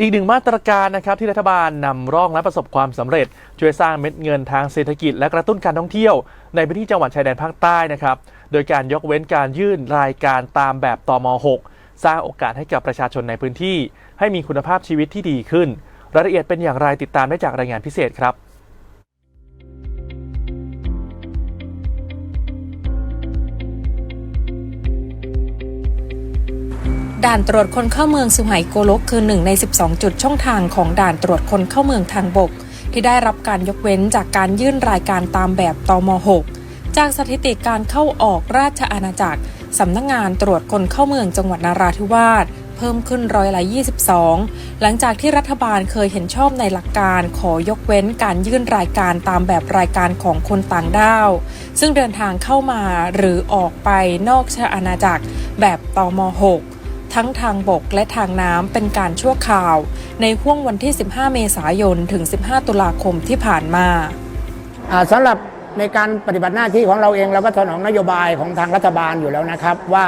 อีกหนึ่งมาตรการนะครับที่รัฐบาลนำร่องและประสบความสำเร็จ ช่วยสร้างเม็ดเงินทางเศรษฐกิจ และกระตุ้นการท่องเที่ยว ในพื้นที่จังหวัดชายแดนภาคใต้นะครับโดยการยกเว้นการยื่นรายการตามแบบตม 6 สร้างโอกาสให้กับประชาชนในพื้นที่ ให้มีคุณภาพชีวิตที่ดีขึ้น รายละเอียดเป็นอย่างไรติดตามได้จากรายงานพิเศษครับ ด่านตรวจคนเข้าเมืองสุไหงโกลกคือหนึ่งใน 12 จุดช่องทางของด่านตรวจคนเข้าเมืองทางบก ที่ได้รับการยกเว้นจากการยื่นรายการตามแบบตม 6 จากสถิติการเข้าออกราชอาณาจักรสำนักงงานตรวจคนเข้าเมืองจังหวัดนาราธิวาสเพิ่มขึ้นร้อยละ 22 หลังจากที่รัฐบาลเคยเห็นชอบในหลักการขอยกเว้นการยื่นรายการตามแบบรายการของคนต่างด้าว ซึ่งเดินทางเข้ามาหรือออกไปนอกชาอาณาจักรแบบตม 6 ทั้งทางบกและทางน้ำเป็นการชั่วคราว ในห่วงวันที่ 15 เมษายน ถึง 15 ตุลาคมที่ผ่านมาสำหรับในการปฏิบัติหน้าที่ของเราเองเราก็สนองนโยบายของทางรัฐบาลอยู่แล้วนะครับว่า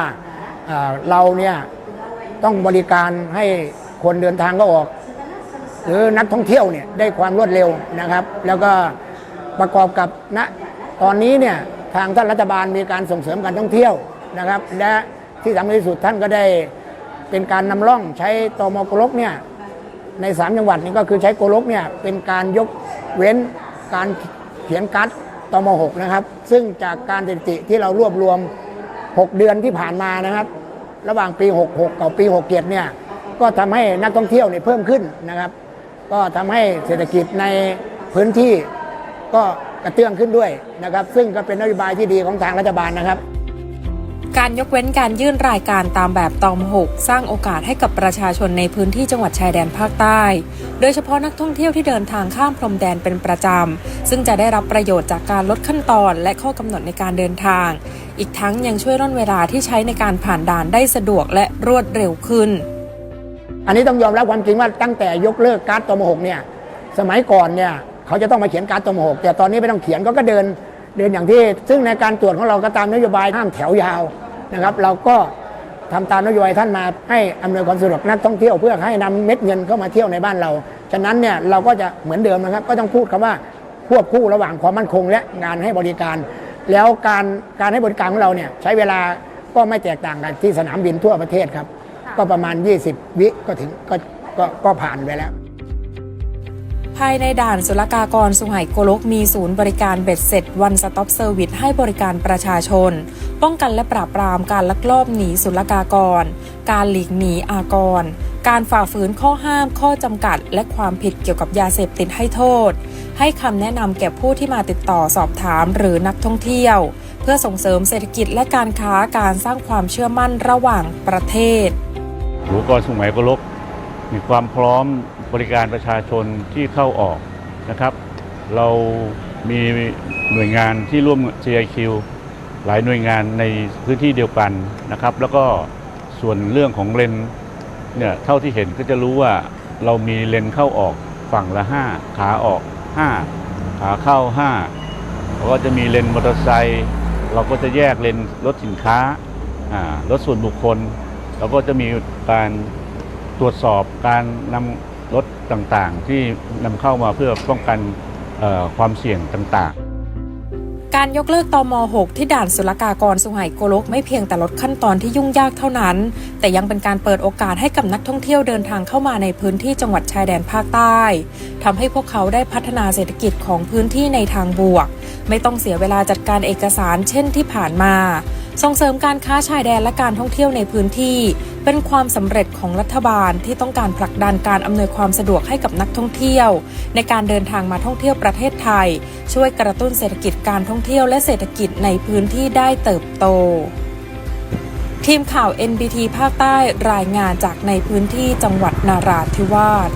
อ่าเราเนี่ยต้องบริการให้คนเดินทางก็ออก หรือนักท่องเที่ยวเนี่ยได้ความรวดเร็วนะครับ แล้วก็ประกอบกับณตอนนี้เนี่ยทางท่านรัฐบาลมีการส่งเสริมการท่องเที่ยวนะครับ และที่สำคัญที่สุดท่านก็ได้ เป็นการนำร่องใช้ตมกลกเนี่ยในสามจังหวัดนี้ก็คือใช้โกลกเนี่ยเป็นการยกเว้นการเขียนการ์ดตม6นะครับ ซึ่งจากการสถิติที่เรารวบรวม 6 เดือนที่ผ่านมานะครับ ระหว่างปี 66 กับปี 67 เนี่ยก็ทำให้นักท่องเที่ยวเนี่ยเพิ่มขึ้นนะครับ ก็ทำให้เศรษฐกิจในพื้นที่ก็กระเตื้องขึ้นด้วยนะครับ ซึ่งก็เป็นนโยบายที่ดีของทางรัฐบาลนะครับ การยกเว้นการยื่นรายการตามแบบตอม 6 สร้างโอกาสให้กับประชาชนในพื้นที่จังหวัดชายแดนภาคใต้ โดยเฉพาะนักท่องเที่ยวที่เดินทางข้ามพรมแดนเป็นประจำ ซึ่งจะได้รับประโยชน์จากการลดขั้นตอนและข้อกำหนดในการเดินทาง อีกทั้งยังช่วยร่นเวลาที่ใช้ในการผ่านด่านได้สะดวกและรวดเร็วขึ้น อันนี้ต้องยอมรับความจริงว่าตั้งแต่ยกเลิกการ์ดตม6 เนี่ยสมัยก่อนเนี่ยเขาจะต้องมาเขียนการ์ดตม6 แต่ตอนนี้ไม่ต้องเขียนก็ก็เดินเดินอย่างที่ ซึ่งในการตรวจของเราก็ตามนโยบายห้ามแถวยาว นะครับ เราก็ทำตามนโยบายท่านมาให้อำนวยความสะดวกนักท่องเที่ยวเพื่อให้นำเม็ดเงินเข้ามาเที่ยวในบ้านเรา ฉะนั้นเนี่ยเราก็จะเหมือนเดิมนะครับ ก็ต้องพูดคำว่าควบคู่ระหว่างความมั่นคง และงานให้บริการ แล้วการการให้บริการของเราเนี่ยใช้เวลาก็ไม่แตกต่างกันที่สนามบินทั่วประเทศครับ ก็ประมาณ 20 วิก็ถึงก็ก็ผ่านไปแล้ว ภายในด่านศุลกากรสุไหงโกลกมีศูนย์บริการเบ็ดเสร็จวันสต็อปเซอร์วิสให้บริการประชาชน ป้องกันและปราบปรามการลักลอบหนีศุลกากร การหลีกหนีอากร การฝ่าฝืนข้อห้าม ข้อจำกัด และความผิดเกี่ยวกับยาเสพติดให้โทษ ให้คำแนะนำแก่ผู้ที่มาติดต่อสอบถามหรือนักท่องเที่ยว เพื่อส่งเสริมเศรษฐกิจและการค้าการสร้างความเชื่อมั่นระหว่างประเทศหลวงกรสุไหงโกลกมีความพร้อม บริการประชาชนที่เข้าออกนะครับ เรามีหน่วยงานที่ร่วม CIQ หลายหน่วยงานในพื้นที่เดียวกันนะครับ แล้วก็ส่วนเรื่องของเลนเนี่ยเท่าที่เห็นก็จะรู้ว่าเรามีเลนเข้าออกฝั่งละ 5 ขาออก 5 ขาเข้า5แล้วก็จะมีเลนมอเตอร์ไซค์เราก็จะแยกเลนรถสินค้าอ่ารถส่วนบุคคลเราก็จะมีการตรวจสอบการนำ รถต่างๆ ที่นำเข้ามาเพื่อป้องกันความเสี่ยงต่างๆการยกเลิกตม6 ที่ด่านศุลกากรสุไหงโกลกไม่เพียงแต่ลดขั้นตอนที่ยุ่งยากเท่านั้น แต่ยังเป็นการเปิดโอกาสให้กับนักท่องเที่ยวเดินทางเข้ามาในพื้นที่จังหวัดชายแดนภาคใต้ทำให้พวกเขาได้พัฒนาเศรษฐกิจของพื้นที่ในทางบวก ไม่ต้องเสียเวลาจัดการเอกสารเช่นที่ผ่านมา ส่งเสริมการค้าชายแดนและการท่องเที่ยวในพื้นที่ เป็นความสำเร็จของรัฐบาลที่ต้องการผลักดันการอำนวยความสะดวกให้กับนักท่องเที่ยว ในการเดินทางมาท่องเที่ยวประเทศไทย ช่วยกระตุ้นเศรษฐกิจการท่องเที่ยวและเศรษฐกิจในพื้นที่ได้เติบโต ทีมข่าว NBT ภาคใต้รายงานจากในพื้นที่จังหวัดนาราธิวาส